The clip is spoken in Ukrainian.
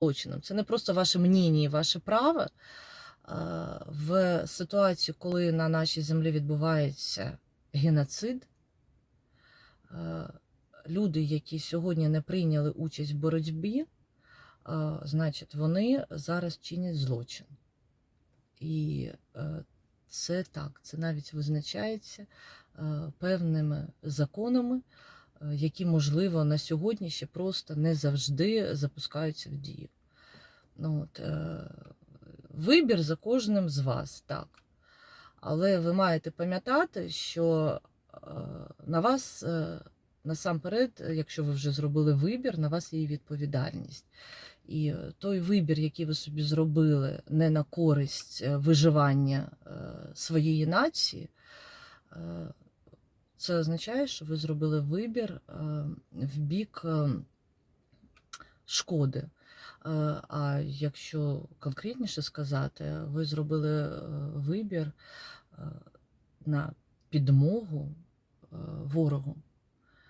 злочином. Це не просто ваше мнення і ваше право. В ситуації, коли на нашій землі відбувається геноцид, люди, які сьогодні не прийняли участь в боротьбі, значить, вони зараз чинять злочин. І е, це так, це навіть визначається е, певними законами, які, можливо, на сьогодні ще просто не завжди запускаються в дію. Ну, от, е, вибір за кожним з вас, так. Але ви маєте пам'ятати, що е, на вас е, насамперед, якщо ви вже зробили вибір, на вас є відповідальність. І е, той вибір, який ви собі зробили не на користь е, виживання е, своєї нації, е, це означає, що ви зробили вибір е, в бік е, шкоди. Е, А якщо конкретніше сказати, ви зробили вибір на підмогу ворогу.